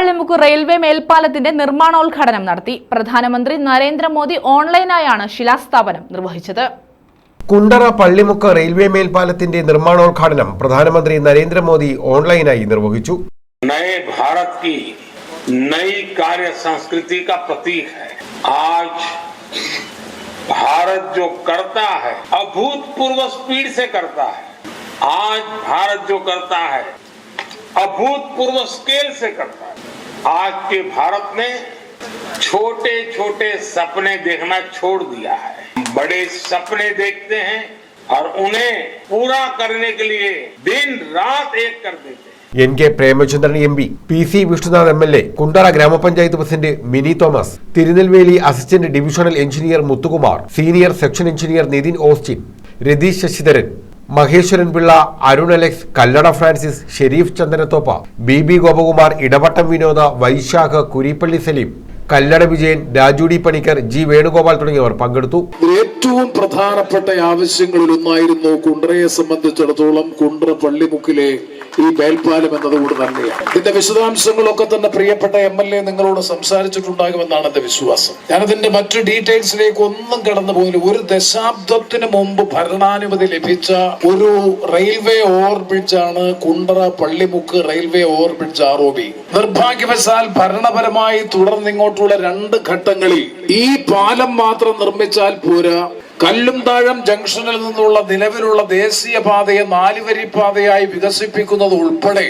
Pallimukku railway മേൽപ്പാലത്തിന്റെ നിർമ്മാണോദ്ഘാടനം നടത്തി പ്രധാനമന്ത്രി നരേന്ദ്രമോദി ഓൺലൈനായാണ് ശിലാസ്ഥാപനം നിർവഹിച്ചത് കുണ്ടറ പള്ളിമുക്ക് റെയിൽവേ മേൽപ്പാലത്തിന്റെ നിർമ്മാണോദ്ഘാടനം പ്രധാനമന്ത്രി നരേന്ദ്രമോദി ഓൺലൈനായി നിർവഹിച്ചു नए भारत की नई कार्य संस्कृति का प्रतीक है आज भारत जो करता है अभूतपूर्व स्पीड से करता है आज भारत जो करता है अभूतपूर्व स्केल से करता है आज के भारत ने छोटे छोटे सपने देखना छोड़ दिया है बड़े सपने देखते हैं और उन्हें पूरा करने के लिए दिन रात एक कर देते हैं N K Premachandran M P P C Vishnunath M L A Kundara ഗ്രാമപഞ്ചായത്ത് president Mini Thomas Tirunelveli assistant divisional engineer Muthukumar senior section engineer Nithin Austin Ratheesh Sasidharan Maheshwaran Pillai Arun Alex Kallada Francis Sherif Chandanathoppa B B Gopakumar Edavattom Vinod Vaishakh Kuripally Saleem Kallada Vijayan രാജുഡി Panicker G Venugopal തുടങ്ങിയവർ പങ്കെടുത്തു. ഏറ്റവും പ്രധാനപ്പെട്ട ആവശ്യങ്ങളിൽ ഒന്നായിരുന്നു കുണ്ട്രയെ സംബന്ധിച്ചിടത്തോളം കുണ്ടറ പള്ളിമുക്കിലെ ഈ മേൽപ്പാലം എന്നതുകൊണ്ട് തന്നെയാണ് ഇതിന്റെ വിശദാംശങ്ങളൊക്കെ തന്നെ പ്രിയപ്പെട്ട എം എൽ എ നിങ്ങളോട് സംസാരിച്ചിട്ടുണ്ടാകുമെന്നാണ് എന്റെ വിശ്വാസം. ഞാനതിന്റെ മറ്റു ഡീറ്റെയിൽസിലേക്ക് ഒന്നും കടന്നു പോയില്ല ഒരു ദശാബ്ദത്തിന് മുമ്പ് ഭരണാനുമതി ലഭിച്ച ഒരു railway ഓവർബ്രിഡ്ജാണ് Kundara Pallimukku railway overbridge R O B. നിർഭാഗ്യവശാൽ ഭരണപരമായി തുടർന്നിങ്ങോട്ടുള്ള രണ്ട് ഘട്ടങ്ങളിൽ ഈ പാലം മാത്രം നിർമ്മിച്ചാൽ പോരാ. കല്ലുംതാഴം ജംഗ്ഷനിൽ നിന്നുള്ള നിലവിലുള്ള ദേശീയപാതയെ നാലുവരി പാതയായി വികസിപ്പിക്കുന്നത് ഉൾപ്പെടെ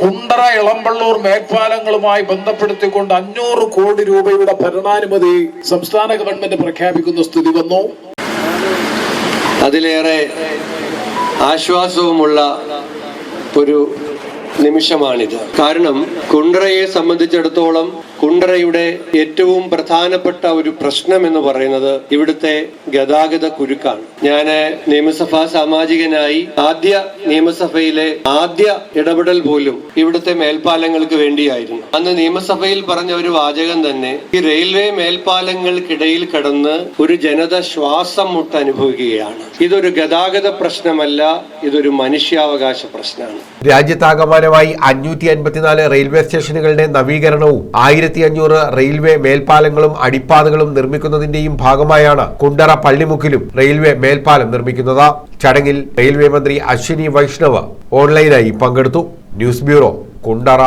കുണ്ടറ ഇളമ്പള്ളൂർ മേൽപ്പാലങ്ങളുമായി ബന്ധപ്പെടുത്തിക്കൊണ്ട് അഞ്ഞൂറ് കോടി രൂപയുടെ ഭരണാനുമതി സംസ്ഥാന ഗവൺമെന്റ് പ്രഖ്യാപിക്കുന്ന സ്ഥിതി വന്നു. അതിലേറെ ആശ്വാസവുമുള്ള ഒരു നിമിഷമാണിത്. കാരണം കുണ്ടറയെ സംബന്ധിച്ചിടത്തോളം കുണ്ടറയുടെ ഏറ്റവും പ്രധാനപ്പെട്ട ഒരു പ്രശ്നം എന്ന് പറയുന്നത് ഇവിടുത്തെ ഗതാഗത കുരുക്കാണ്. ഞാൻ നിയമസഭാ സാമാജികനായി ആദ്യ നിയമസഭയിലെ ആദ്യ ഇടപെടൽ പോലും ഇവിടുത്തെ മേൽപ്പാലങ്ങൾക്ക് വേണ്ടിയായിരുന്നു. അന്ന് നിയമസഭയിൽ പറഞ്ഞ ഒരു വാചകം തന്നെ ഈ റെയിൽവേ മേൽപ്പാലങ്ങൾക്കിടയിൽ കടന്ന് ഒരു ജനത ശ്വാസം മുട്ട അനുഭവിക്കുകയാണ്. ഇതൊരു ഗതാഗത പ്രശ്നമല്ല ഇതൊരു മനുഷ്യാവകാശ പ്രശ്നമാണ്. രാജ്യത്താകമാനമായി അഞ്ഞൂറ്റി അൻപത്തിനാല് റെയിൽവേ സ്റ്റേഷനുകളുടെ നവീകരണവും ആയിരത്തി അഞ്ഞൂറ് റെയിൽവേ മേൽപ്പാലങ്ങളും അടിപ്പാതകളും നിർമ്മിക്കുന്നതിന്റെയും ഭാഗമായാണ് കുണ്ടറ പള്ളിമുക്കിലും റെയിൽവേ മേൽപ്പാലം നിർമ്മിക്കുന്നത്. ചടങ്ങിൽ റെയിൽവേ മന്ത്രി അശ്വിനി വൈഷ്ണവ് ഓൺലൈനായി പങ്കെടുത്തു. News bureau Kundara.